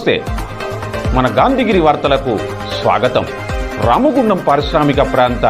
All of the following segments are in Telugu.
నమస్తే. మన గాంధీగిరి వార్తలకు స్వాగతం. రామగుండం పారిశ్రామిక ప్రాంత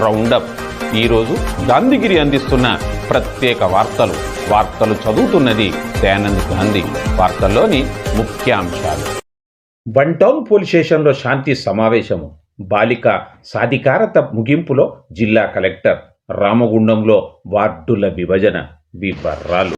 రౌండప్. ఈరోజు గాంధీగిరి అందిస్తున్న ప్రత్యేక వార్తలు. వార్తలు చదువుతున్నది దయానంద్ గాంధీ. వార్తల్లోని ముఖ్యాంశాలు. వన్ టౌన్ పోలీస్ స్టేషన్లో శాంతి సమావేశము. బాలిక సాధికారత ముగింపులో జిల్లా కలెక్టర్. రామగుండంలో వార్డుల విభజన వివరాలు.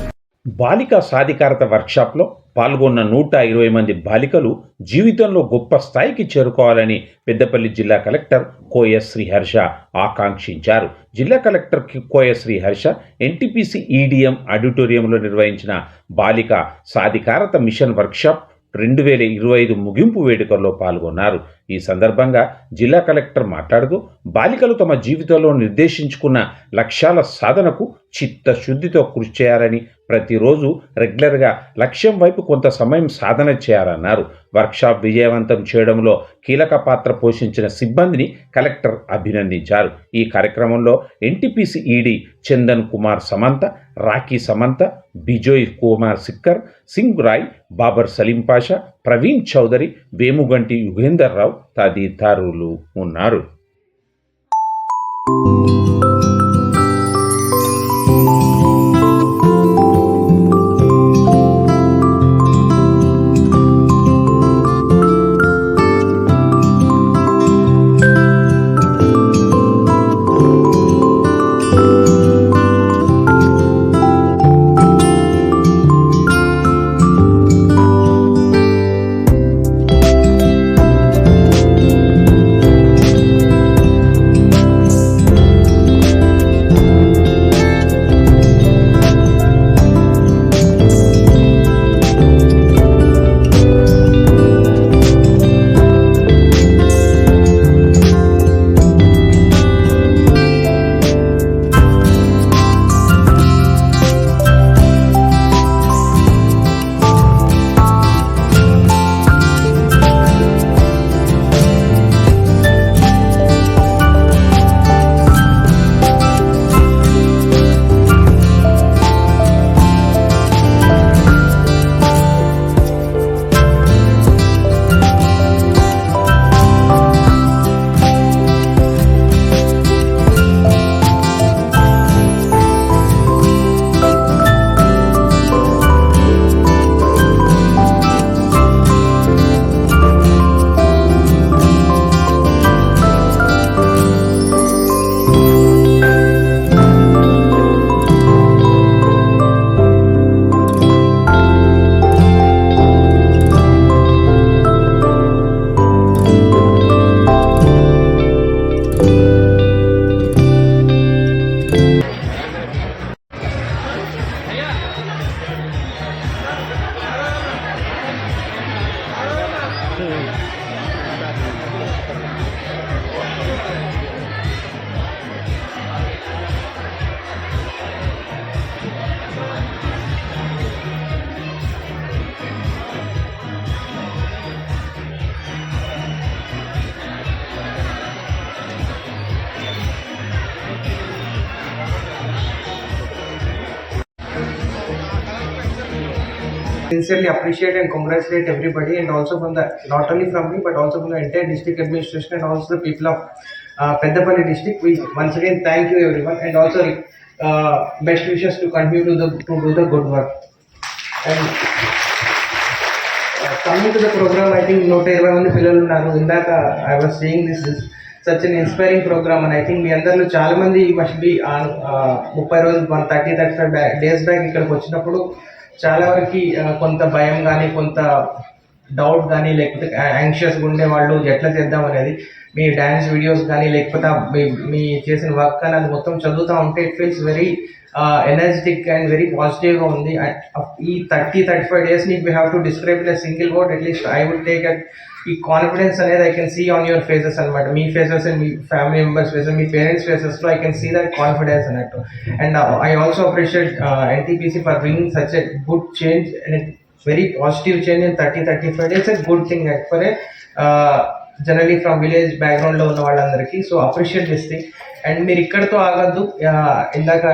బాలికా సాధికారత వర్క్షాప్లో పాల్గొన్న నూట ఇరవై మంది బాలికలు జీవితంలో గొప్ప స్థాయికి చేరుకోవాలని పెద్దపల్లి జిల్లా కలెక్టర్ కోయ శ్రీహర్ష ఆకాంక్షించారు. జిల్లా కలెక్టర్ కి- కోయ శ్రీహర్ష ఎన్టీపీసీ ఈడిఎం ఆడిటోరియంలో నిర్వహించిన బాలిక సాధికారత మిషన్ వర్క్షాప్ రెండు వేల ఇరవై ఐదు ముగింపు వేడుకల్లో పాల్గొన్నారు. ఈ సందర్భంగా జిల్లా కలెక్టర్ మాట్లాడుతూ బాలికలు తమ జీవితంలో నిర్దేశించుకున్న లక్ష్యాల సాధనకు చిత్తశుద్ధితో కృషి చేయాలని ప్రతిరోజు రెగ్యులర్గా లక్ష్యం వైపు కొంత సమయం సాధన చేయాలన్నారు. వర్క్షాప్ విజయవంతం చేయడంలో కీలక పాత్ర పోషించిన సిబ్బందిని కలెక్టర్ అభినందించారు. ఈ కార్యక్రమంలో ఎన్టీపీసీ ఈడీ చందన్ కుమార్ సమంత రాఖీ సమంత బిజోయ్ కుమార్ సిక్కర్ సింగ్ రాయ్ బాబర్ సలీం పాషా ప్రవీణ్ చౌదరి వేముగంటి యుగేందర్ రావు తదితరులు ఉన్నారు. Sincerely appreciate and congratulate everybody and also from the not only from me but also from the entire district administration and also the people of uh, Peddapalli district. We once again thank you everyone and also uh, best wishes to continue to the to do the good work. And uh, coming to the program, I think నూట ఇరవై మంది పిల్లలు ఉన్నారు ఇందాక I was seeing this such an inspiring program అని ఐ థింక్ మీ అందరిలో చాలా మంది మస్ట్ బి ముప్పై రోజులు one thirty thirty five days back ఇక్కడికి వచ్చినప్పుడు చాలా వరకు కొంత భయం కానీ కొంత డౌట్ కానీ లేకపోతే యాంగ్షియస్గా ఉండే వాళ్ళు ఎట్లా చేద్దాం అనేది మీ డ్యాన్స్ వీడియోస్ కానీ లేకపోతే మీ మీ చేసిన వర్క్ కానీ అది మొత్తం చదువుతూ ఉంటే it feels very energetic and very పాజిటివ్గా ఉంది. Uh, ఈ థర్టీ థర్టీ ఫైవ్ డేస్ నీకు we have to describe in single word at least I would take at ఈ కాన్ఫిడెన్స్ అనేది I can see on your faces అనమాట మీ ఫేసెస్ అండ్ మీ ఫ్యామిలీ మెంబర్స్ ఫేసెస్ మీ parents ఫేసెస్లో I can see that confidence అన్నట్టు. And I also appreciate NTPC for bringing such a good change and very positive change in thirty thirty five days a good thing for a generally from village బ్యాక్గ్రౌండ్లో ఉన్న వాళ్ళందరికీ. So appreciate this thing and మీరు ఇక్కడతో ఆగద్దు. ఇందాక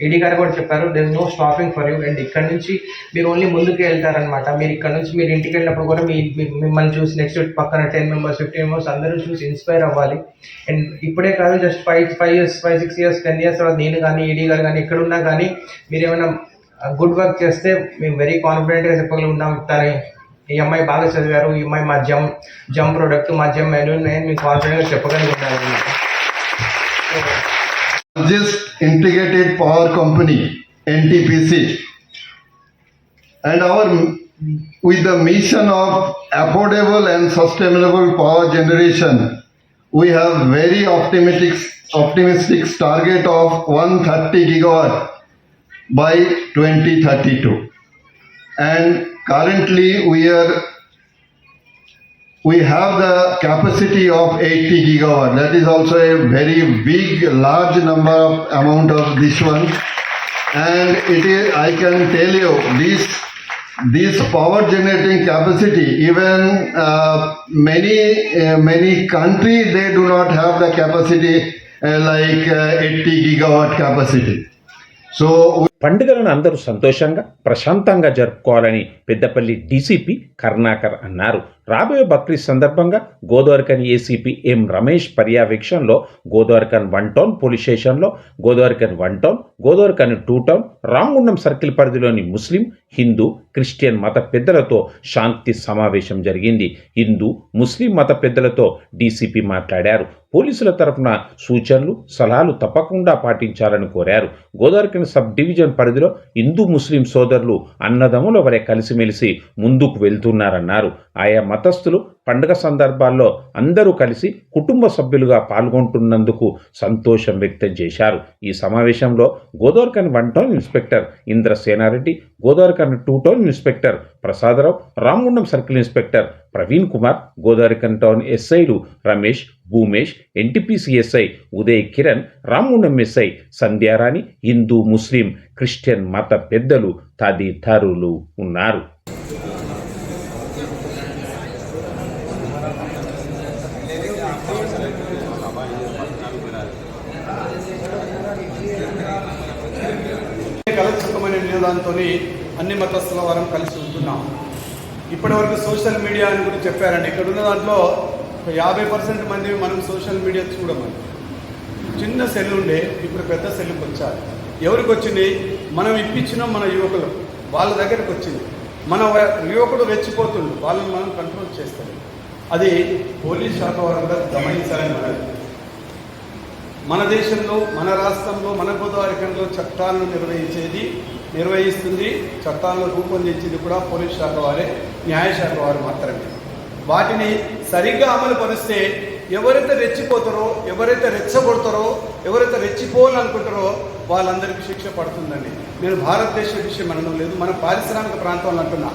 ఏడీ గారు కూడా చెప్పారు there no stopping for you and ఇక్కడ నుంచి మీరు ఓన్లీ ముందుకు వెళ్తారనమాట మీరు ఇక్కడ నుంచి మీరు ఇంటికి వెళ్ళినప్పుడు కూడా మీ మిమ్మల్ని చూసి నెక్స్ట్ పక్కన టెన్ మెంబర్స్ ఫిఫ్టీన్ మెంబర్స్ అందరూ చూసి ఇన్స్పైర్ అవ్వాలి. అండ్ ఇప్పుడే కాదు just five five years five six years ten years తర్వాత నేను కానీ ఏడీ గారు కానీ ఎక్కడ ఉన్నా కానీ మీరు ఏమైనా గుడ్ వర్క్ చేస్తే మేము వెరీ కాన్ఫిడెంట్గా చెప్పగలుగుతాం తను ఈ అమ్మాయి బాగా చదివారు ఈ అమ్మాయి మా జమ్ జమ్ ప్రోడక్ట్ మా జమ్ మెనూ నేను మీకు కాన్ఫిడెంట్గా చెప్పగలుగుతాను అనమాట integrated power company ntpc and our with the mission of affordable and sustainable power generation we have very optimistic optimistic target of 130 gigawatt by 2032 and currently we are we have the capacity of 80 gigawatt. That is also a very big, large number of amount of this one. And it is, I can tell you, this, this power generating capacity, even uh, many, uh, many countries, they do not have the capacity uh, like uh, 80 gigawatt capacity. So పండుగలను అందరూ సంతోషంగా ప్రశాంతంగా జరుపుకోవాలని పెద్దపల్లి డీసీపీ కర్ణాకర్ అన్నారు. రాబోయే బక్రీద్ సందర్భంగా గోదావరికని ఏసీపీ ఎం రమేష్ పర్యవేక్షణలో గోదావరికన్ వన్ టౌన్ పోలీస్ స్టేషన్లో Godavarikhani one town Godavarikhani two town Ramagundam circle పరిధిలోని ముస్లిం హిందూ క్రిస్టియన్ మత పెద్దలతో శాంతి సమావేశం జరిగింది. హిందూ ముస్లిం మత పెద్దలతో డీసీపీ మాట్లాడారు. పోలీసుల తరఫున సూచనలు సలహాలు తప్పకుండా పాటించాలని కోరారు. గోదావరికన్ సబ్ డివిజన్ పరిధిలో హిందూ ముస్లిం సోదరులు అన్నదమ్ములు వరే కలిసిమెలిసి ముందుకు వెళ్తున్నారన్నారు. ఆయా మతస్థులు పండుగ సందర్భాల్లో అందరూ కలిసి కుటుంబ సభ్యులుగా పాల్గొంటున్నందుకు సంతోషం వ్యక్తం చేశారు. ఈ సమావేశంలో Godavarikhani one town inspector Indra Senareddy two town inspector Prasadarao Ramagundam circle inspector Praveen Kumar Godavarikhani town ఎస్ఐలు Ramesh Bhumesh NTPC SI Uday Kiran Ramagundam SI Sandhyarani Hindu ముస్లిం క్రిస్టియన్ మత పెద్దలు తదితరులు ఉన్నారు. దాంతో అన్ని మతస్థుల వారం కలిసి ఉంటున్నాం. ఇప్పటివరకు సోషల్ మీడియా అని కూడా చెప్పారండి. ఇక్కడ ఉన్న దాంట్లో ఒక యాభై పర్సెంట్ మంది మనం సోషల్ మీడియా చూడమని. చిన్న సెల్ ఉండే ఇప్పుడు పెద్ద సెల్కి వచ్చారు. ఎవరికి వచ్చింది? మనం ఇప్పించినాం మన యువకులు. వాళ్ళ దగ్గరకు వచ్చింది. మన యువకుడు రెచ్చిపోతుండు. వాళ్ళని మనం కంట్రోల్ చేస్తాం. అది పోలీస్ శాఖ వారంగా గమనించాలని మనది మన దేశంలో మన రాష్ట్రంలో మన గోదావరికంలో చట్టాలను నిర్వహించేది నిర్వహిస్తుంది. చట్టాలను రూపొందించింది కూడా పోలీస్ శాఖ వారే న్యాయశాఖ వారు మాత్రమే. వాటిని సరిగ్గా అమలు పరిస్తే ఎవరైతే రెచ్చిపోతారో ఎవరైతే రెచ్చగొడతారో ఎవరైతే రెచ్చిపోవాలనుకుంటారో వాళ్ళందరికీ శిక్ష పడుతుందండి. నేను భారతదేశ విషయం అనడం లేదు మన పారిశ్రామిక ప్రాంతంలో అంటున్నా.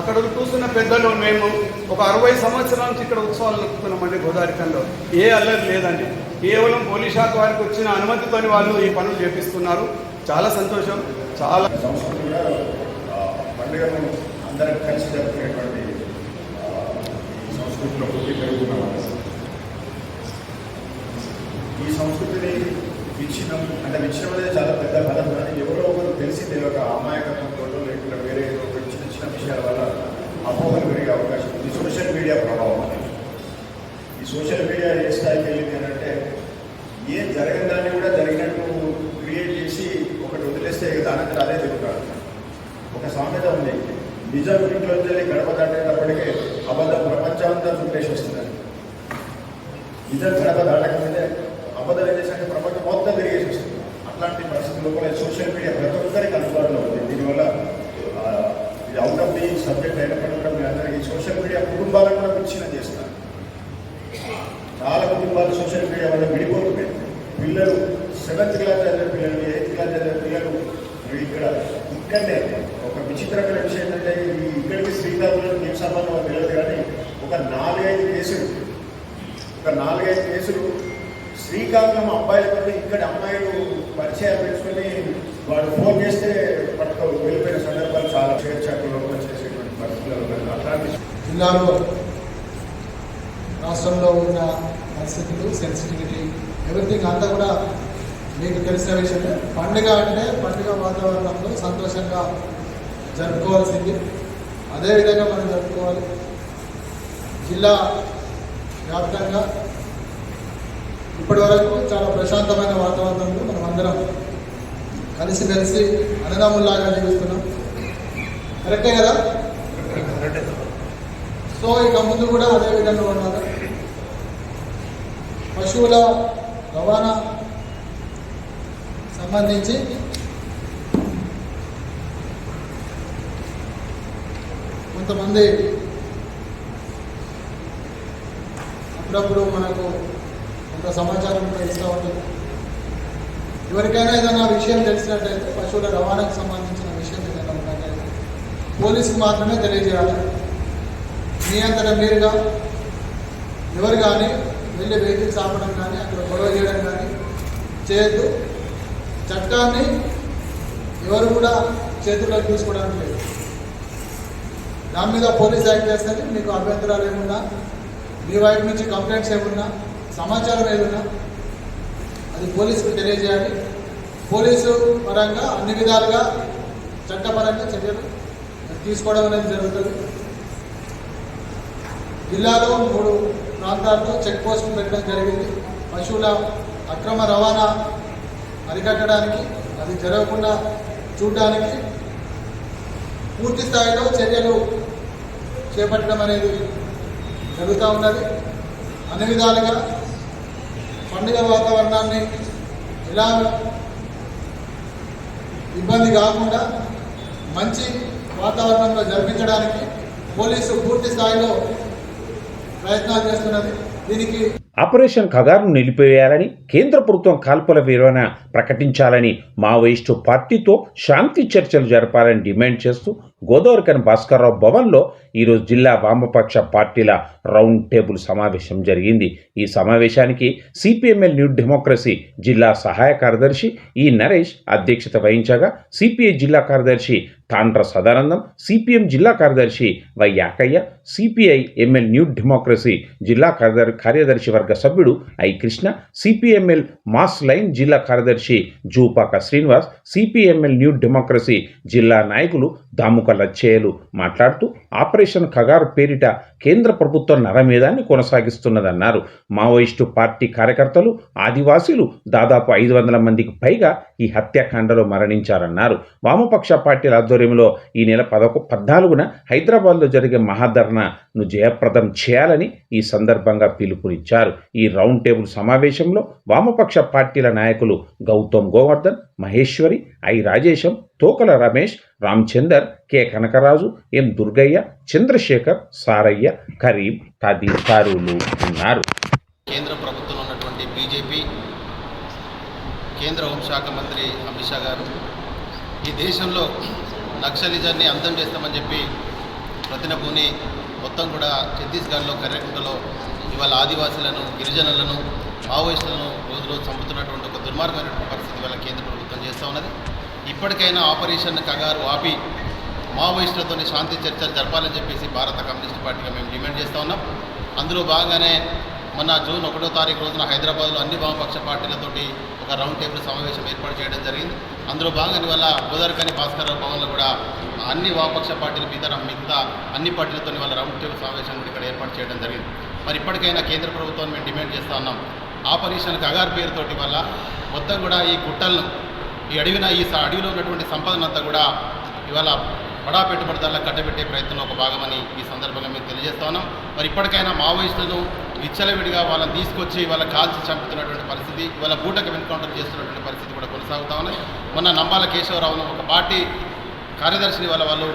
అక్కడ కూర్చున్న పెద్దలు మేము ఒక అరవై సంవత్సరాల నుంచి ఇక్కడ ఉత్సవాలు నడుపుతున్నామండి గోదావరికంలో ఏ అల్లరి లేదండి. కేవలం పోలీస్ శాఖ వారికి వచ్చిన అనుమతితోని వాళ్ళు ఈ పనులు చేపిస్తున్నారు. చాలా సంతోషం. చాలా సంస్కృతిగా పండుగను అందరం కలిసి జరుపుకునేటువంటి ఈ సంస్కృతిలో పుట్టి పెరుగుతున్న ఈ సంస్కృతిని విచ్ఛిన్నం అంటే విచ్ఛిన్నం అనేది చాలా పెద్ద పదం కానీ ఎవరో ఒకరు తెలిసి తెలియక అమాయకత్వంతో లేకుండా వేరే ఏదో చిన్న చిన్న విషయాల వల్ల అపోహలు పెరిగే అవకాశం ఉంది సోషల్ మీడియా ప్రభావం అనేది. ఈ సోషల్ మీడియా ఏ స్థాయికి వెళ్ళింది అంటే ఏం జరగని దాన్ని కూడా జరిగినట్టు క్రియేట్ చేసి ఒకటి వదిలేస్తే ఇక దానంతట అదే తిరుగుతాడు ఒక సామెత ఉంది నిజం ఇంట్లో వెళ్ళి గడప దాటేటప్పటికే అబద్ధం ప్రపంచమంతా చుట్టేసి వస్తున్నారు నిజం గడప దాటకముందే అబద్ధం ఏం చేసినట్టు ప్రపంచం మొత్తం తిరిగేసి వస్తుంది అట్లాంటి పరిస్థితుల్లో కూడా సోషల్ మీడియా ప్రతి ఒక్కరికి అందుబాటులో ఉంది. దీనివల్ల ఇది అవుట్ ఆఫ్ ది సబ్జెక్ట్ అయినప్పటికీ కూడా మీ అందరికీ సోషల్ మీడియా కుటుంబాలను కూడా విచ్ఛిన్నం చేస్తున్నారు. చాలా కుటుంబాలు సోషల్ మీడియా వల్ల విడిపోతున్నాయి పిల్లలు సెవెంత్ క్లాస్ చదివే పిల్లలు ఎయిత్ క్లాస్ చదివే పిల్లలు ఇక్కడ ఇక్కడనే ఒక విచిత్రమైన విషయం ఏంటంటే ఈ ఇక్కడికి శ్రీకాకుళం ఏం తెలియదు కానీ ఒక నాలుగైదు కేసులు ఒక నాలుగైదు కేసులు శ్రీకాకుళం అబ్బాయిలతో ఇక్కడ అమ్మాయిలు పరిచయం పెంచుకొని వాడు ఫోన్ చేస్తే పట్టుకు వెళ్ళిపోయిన సందర్భాలు చాలా చేర్చాకులో చేసేటువంటి పరిస్థితులు అట్లాంటి జిల్లాలో రాష్ట్రంలో ఉన్న పరిస్థితులు సెన్సిటివిటీ ఎవ్రీథింగ్ అంతా కూడా మీకు తెలిసిన విషయమే. పండుగ అంటే పండుగ వాతావరణంలో సంతోషంగా జరుపుకోవాల్సింది. అదేవిధంగా మనం జరుపుకోవాలి. జిల్లా వ్యాప్తంగా ఇప్పటి వరకు చాలా ప్రశాంతమైన వాతావరణంలో మనం అందరం కలిసిమెలిసి అన్నదమ్ముల్లాగా జీవిస్తున్నాం. కరెక్టే కదా? సో ఇక ముందు కూడా అదే విధంగా ఉండాలి. పశువుల రవాణా సంబంధించి కొంతమంది అప్పుడప్పుడు మనకు కొంత సమాచారం కూడా ఇస్తూ ఉంటుంది. ఎవరికైనా ఏదైనా విషయం తెలిసినట్టయితే పశువుల రవాణాకు సంబంధించిన విషయం ఏదైనా ఉన్నట్టయితే పోలీసుకు మాత్రమే తెలియజేయాలి. మీ అంతటా మీరుగా ఎవరు కానీ వెళ్ళి వెహికల్స్ ఆపడం కానీ అక్కడ గొడవ చేయడం కానీ చేయొద్దు. చట్టాన్ని ఎవరు కూడా చేతుల్లోకి తీసుకోవడానికి లేదు. దాని మీద పోలీస్ యాక్ట్ చేస్తుంది మీకు అభ్యంతరాలు ఏమున్నా? మీ వైపు నుంచి కంప్లైంట్స్ ఏమున్నా? సమాచారం ఏమున్నా అది పోలీసుకు తెలియజేయాలి. పోలీసు పరంగా అన్ని విధాలుగా చట్టపరంగా చర్యలు తీసుకోవడం అనేది జరుగుతుంది. జిల్లాలో మూడు ప్రాంతాల్లో చెక్ పోస్టులు పెట్టడం జరిగింది. పశువుల అక్రమ రవాణా అరికట్టడానికి అది జరగకుండా చూడడానికి పూర్తి స్థాయిలో చర్యలు చేపట్టడం అనేది జరుగుతూ ఉన్నది. అన్ని విధాలుగా పండుగ వాతావరణాన్ని ఎలా ఇబ్బంది కాకుండా మంచి వాతావరణంలో జరిపించడానికి పోలీసు పూర్తి స్థాయిలో ప్రయత్నాలు చేస్తున్నది. దీనికి ఆపరేషన్ ఖగారును నిలిపివేయాలని కేంద్ర ప్రభుత్వం కాల్పుల విరమణ ప్రకటించాలని మావోయిస్టు పార్టీతో శాంతి చర్చలు జరపాలని డిమాండ్ చేస్తూ గోదావరికని భాస్కర్రావు భవన్లో ఈరోజు జిల్లా వామపక్ష పార్టీల రౌండ్ టేబుల్ సమావేశం జరిగింది. ఈ సమావేశానికి సిపిఎంఎల్ న్యూ డెమోక్రసీ జిల్లా సహాయ కార్యదర్శి ఈ నరేష్ అధ్యక్షత వహించగా సిపిఐ జిల్లా కార్యదర్శి తాండ్ర సదానందం సిపిఎం జిల్లా కార్యదర్శి Y Yakaiah CPI ML new democracy జిల్లా కార్యదర్ కార్యదర్శి వర్గ సభ్యుడు I Krishna CPML mass line జిల్లా కార్యదర్శి Jupaka Srinivas CPML new democracy జిల్లా నాయకులు దాముక లచ్చేయలు మాట్లాడుతూ ఆపరేషన్ కగారు పేరిట కేంద్ర ప్రభుత్వం నరమేధాన్ని కొనసాగిస్తున్నదన్నారు. మావోయిస్టు పార్టీ కార్యకర్తలు ఆదివాసీలు దాదాపు ఐదు వందల మందికి పైగా ఈ హత్యాకాండలో మరణించారన్నారు. వామపక్ష పార్టీల ఆధ్వర్యంలో ఈ నెల పదకొ పద్నాలుగున హైదరాబాద్లో జరిగే మహాధర్నాను జయప్రదం చేయాలని ఈ సందర్భంగా పిలుపునిచ్చారు. ఈ రౌండ్ టేబుల్ సమావేశంలో వామపక్ష పార్టీల నాయకులు Gautam Govardhan Maheshwari I Rajesham Tokala Ramesh Ramchander K Kanakaraju M Durgaiah Chandrashekar Saraiah Karim తదితరులు ఉన్నారు. కేంద్ర ప్రభుత్వంలో ఉన్నటువంటి బీజేపీ కేంద్ర హోంశాఖ మంత్రి అమిత్ షా గారు ఈ దేశంలో నక్సలిజాన్ని అంతం చేస్తామని చెప్పి ప్రతినభూని మొత్తం కూడా ఛత్తీస్గఢ్లో కర్ణాటకలో ఇవాళ ఆదివాసులను గిరిజనులను మావోయిస్టులను రోజు రోజు చంపుతున్నటువంటి ఒక దుర్మార్గమైనటువంటి పరిస్థితి వల్ల కేంద్ర ప్రభుత్వం చేస్తూ ఉన్నది. ఇప్పటికైనా ఆపరేషన్ కగారు ఆపి మావోయిస్టులతో శాంతి చర్చలు జరపాలని చెప్పేసి భారత కమ్యూనిస్ట్ పార్టీగా మేము డిమాండ్ చేస్తూ ఉన్నాం. అందులో భాగంగానే మొన్న జూన్ ఒకటో తారీఖు రోజున హైదరాబాద్లో అన్ని వామపక్ష పార్టీలతోటి ఒక రౌండ్ టేబుల్ సమావేశం ఏర్పాటు చేయడం జరిగింది. అందులో భాగంగా వల్ల గోదావరికని భాస్కర్ భవన్లో కూడా అన్ని వామపక్ష పార్టీలు మీద మిగతా అన్ని పార్టీలతో వాళ్ళ రౌండ్ టేబుల్ సమావేశం కూడా ఇక్కడ ఏర్పాటు చేయడం జరిగింది. మరి ఇప్పటికైనా కేంద్ర ప్రభుత్వాన్ని మేము డిమాండ్ చేస్తూ ఉన్నాం. ఆపరేషన్ గగార్ పేరుతోటి వల్ల మొత్తం కూడా ఈ గుట్టలను ఈ అడవిన ఈ అడవిలో ఉన్నటువంటి సంపదనంతా కూడా ఇవాళ బడా పెట్టుబడిదారులకు కట్టబెట్టే ప్రయత్నంలో ఒక భాగమని ఈ సందర్భంగా మేము తెలియజేస్తున్నాం మరి ఇప్పటికైనా మావోయిస్టులను విచ్చలవిడిగా వాళ్ళని తీసుకొచ్చి వాళ్ళ కాల్చి చంపుతున్నటువంటి పరిస్థితి వాళ్ళ బూటకు ఎన్కౌంటర్ చేస్తున్నటువంటి పరిస్థితి కూడా కొనసాగుతా ఉన్నాయి మొన్న నంబాల కేశవరావును ఒక పార్టీ కార్యదర్శిని వాళ్ళ వాళ్ళు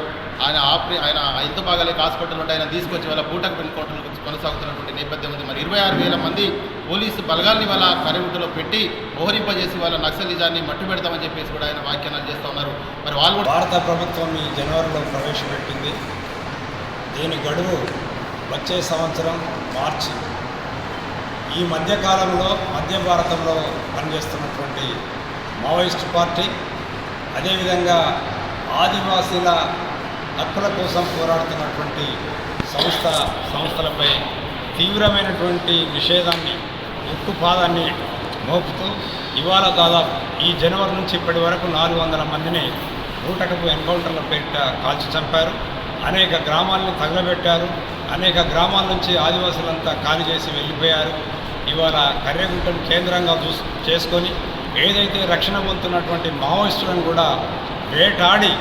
ఆయన ఆపరే ఆయన ఎంత బాగాలేక హాస్పిటల్ ఉంటే ఆయన తీసుకొచ్చి వాళ్ళ బూటకు పెళ్ళికోవటం కొనసాగుతున్నటువంటి నేపథ్యం ఉంది. మరి ఇరవై ఆరు వేల మంది పోలీసు బలగాల్ని వాళ్ళ కరెంటులో పెట్టి మోహరింపజేసి వాళ్ళ నక్సలిజాన్ని మట్టు పెడతామని చెప్పేసి కూడా ఆయన వ్యాఖ్యానాలు చేస్తూ ఉన్నారు. మరి వాళ్ళు కూడా భారత ప్రభుత్వం ఈ జనవరిలో ప్రవేశపెట్టింది. దీని గడువు వచ్చే సంవత్సరం మార్చి. ఈ మధ్యకాలంలో మధ్య భారతంలో పనిచేస్తున్నటువంటి మావోయిస్ట్ పార్టీ అదేవిధంగా ఆదివాసీల హక్కుల కోసం పోరాడుతున్నటువంటి సంస్థ సంస్థలపై తీవ్రమైనటువంటి నిషేధాన్ని ఉక్కుపాదాన్ని మోపుతూ ఇవాళ దాదాపు ఈ జనవరి నుంచి ఇప్పటి వరకు నాలుగు వందల మందిని రూటకపు ఎన్కౌంటర్ల పేరిట కాల్చి చంపారు. అనేక గ్రామాలను తగలబెట్టారు. అనేక గ్రామాల నుంచి ఆదివాసులంతా ఖాళీ చేసి వెళ్ళిపోయారు. ఇవాళ కర్రెగుంటను కేంద్రంగా చూ చేసుకొని ఏదైతే రక్షణ పొందుతున్నటువంటి మావోయిస్టులను కూడా వేటాడి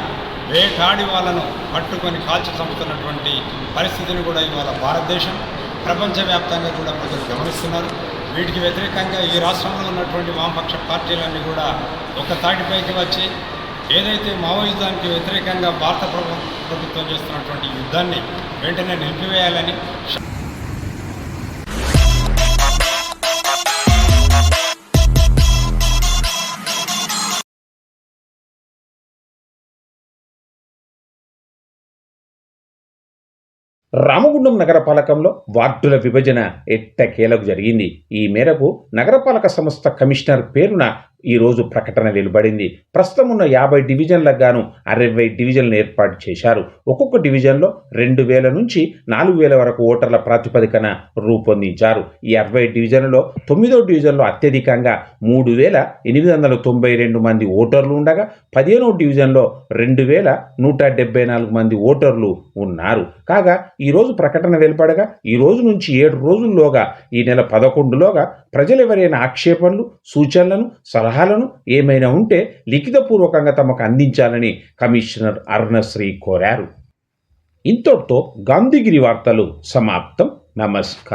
వేటాడి వాళ్ళను పట్టుకొని కాల్చి చంపుతున్నటువంటి పరిస్థితిని కూడా ఇవాళ భారతదేశం ప్రపంచవ్యాప్తంగా కూడా ప్రజలు గమనిస్తున్నారు. వీటికి వ్యతిరేకంగా ఈ రాష్ట్రంలో ఉన్నటువంటి వామపక్ష పార్టీలన్నీ కూడా ఒక తాటిపైకి వచ్చి ఏదైతే మావోయిజానికి వ్యతిరేకంగా భారత ప్రభుత్వం చేస్తున్నటువంటి యుద్ధాన్ని వెంటనే నిలిపివేయాలని రామగుండం నగరపాలకంలో వార్డుల విభజన ఎట్టకేలకు జరిగింది. ఈ మేరకు నగరపాలక సంస్థ కమిషనర్ పేరున ఈ రోజు ప్రకటన వెలువడింది. ప్రస్తుతం ఉన్న యాభై డివిజన్లకు గాను అరవై డివిజన్లు ఏర్పాటు చేశారు. ఒక్కొక్క డివిజన్లో రెండు వేల నుంచి నాలుగు వేల వరకు ఓటర్ల ప్రాతిపదికన రూపొందించారు. ఈ అరవై డివిజన్లలో తొమ్మిదో డివిజన్లో అత్యధికంగా మూడు వేల ఎనిమిది వందల తొంభై రెండు మంది ఓటర్లు ఉండగా పదిహేనో డివిజన్లో రెండు వేల నూట డెబ్బై నాలుగు మంది ఓటర్లు ఉన్నారు. కాగా ఈరోజు ప్రకటన వెలుపడగా ఈ రోజు నుంచి ఏడు రోజుల్లోగా ఈ నెల పదకొండులోగా ప్రజలు ఎవరైనా ఆక్షేపణలు సూచనలను సలహాలను ఏమైనా ఉంటే లిఖితపూర్వకంగా తమకు అందించాలని కమిషనర్ అరుణశ్రీ కోరారు. ఇంతటితో గాంధీగిరి వార్తలు సమాప్తం. నమస్కారం.